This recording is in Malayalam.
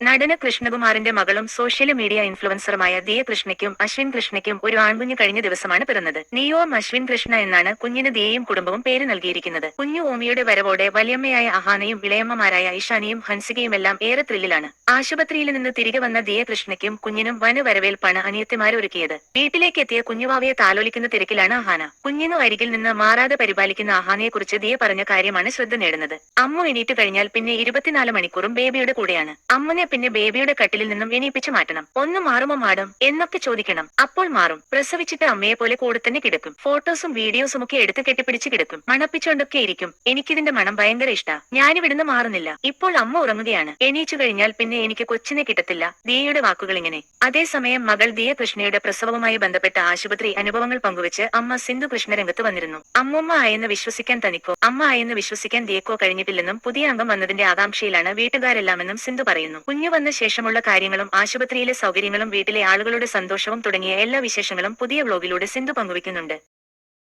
നടന് കൃഷ്ണകുമാറിന്റെ മകളും സോഷ്യൽ മീഡിയ ഇൻഫ്ലുവൻസറുമായ ദിയ കൃഷ്ണയ്ക്കും അശ്വിൻ കൃഷ്ണയ്ക്കും ഒരു ആൺകുഞ്ഞ് കഴിഞ്ഞ ദിവസമാണ് പിറന്നത്. നിയോം അശ്വിൻ കൃഷ്ണ എന്നാണ് കുഞ്ഞിന് ദിയയും കുടുംബവും പേര് നൽകിയിരിക്കുന്നത്. കുഞ്ഞു ഓമിയുടെ വരവോടെ വലിയമ്മയായ അഹാനയും ഇളയമ്മമാരായ ഇഷാനിയും ഹൻസികയുമെല്ലാം ഏറെ ത്രില്ലിലാണ്. ആശുപത്രിയിൽ നിന്ന് തിരികെ വന്ന ദിയ കൃഷ്ണയ്ക്കും കുഞ്ഞിനും വന വരവേൽപ്പാണ് അനിയത്തിമാരൊരുക്കിയത് വീട്ടിലേക്ക് എത്തിയ കുഞ്ഞുവാവയെ താലോലിക്കുന്ന തിരക്കിലാണ് അഹാന. കുഞ്ഞിനു അരികിൽ നിന്ന് മാറാതെ പരിപാലിക്കുന്ന അഹാനയെക്കുറിച്ച് ദിയ പറഞ്ഞ കാര്യമാണ് ശ്രദ്ധ നേടുന്നത്. അമ്മു എണീറ്റ് കഴിഞ്ഞാൽ പിന്നെ ഇരുപത്തിനാല് മണിക്കൂറും ബേബിയുടെ കൂടെയാണ്. അമ്മുനെ പിന്നെ ബേബിയുടെ കട്ടിലിൽ നിന്നും എണീപ്പിച്ചു മാറ്റണം. ഒന്ന് മാറുമോ മാഡം? എന്നൊക്കെ ചോദിക്കണം. അപ്പോൾ മാറും. പ്രസവിച്ചിട്ട് അമ്മയെ പോലെ കൂടെ തന്നെ കിടക്കും. ഫോട്ടോസും വീഡിയോസും ഒക്കെ എടുത്ത് കെട്ടിപ്പിടിച്ച് കിടക്കും. മണപ്പിച്ചുകൊണ്ടൊക്കെ ഇരിക്കും. എനിക്കിതിന്റെ മണം ഭയങ്കര ഇഷ്ടാ. ഞാനിവിടുന്ന് മാറുന്നില്ല. ഇപ്പോൾ അമ്മ ഉറങ്ങുകയാണ്. എണീച്ചു കഴിഞ്ഞാൽ പിന്നെ എനിക്ക് കൊച്ചിനെ കിട്ടത്തില്ല. ദിയയുടെ വാക്കുകൾ ഇങ്ങനെ. അതേസമയം മകൾ ദിയ കൃഷ്ണയുടെ പ്രസവവുമായി ബന്ധപ്പെട്ട ആശുപത്രി അനുഭവങ്ങൾ പങ്കുവച്ച് അമ്മ സിന്ധു കൃഷ്ണ രംഗത്ത് വന്നിരുന്നു. അമ്മമ്മ ആയെന്ന് വിശ്വസിക്കാൻ തനിക്കോ? അമ്മ ആയെന്ന് വിശ്വസിക്കാൻ ദിയക്കോ കഴിഞ്ഞിട്ടില്ലെന്നും പുതിയ അംഗം വന്നതിന്റെ ആകാംക്ഷയിലാണ് വീട്ടുകാരെല്ലാമെന്നും സിന്ധു പറയുന്നു. കുഞ്ഞു വന്ന ശേഷമുള്ള കാര്യങ്ങളും ആശുപത്രിയിലെ സൗകര്യങ്ങളും വീട്ടിലെ ആളുകളുടെ സന്തോഷവും തുടങ്ങിയ എല്ലാ വിശേഷങ്ങളും പുതിയ വ്ലോഗിലൂടെ സിന്ധു പങ്കുവയ്ക്കുന്നുണ്ട്.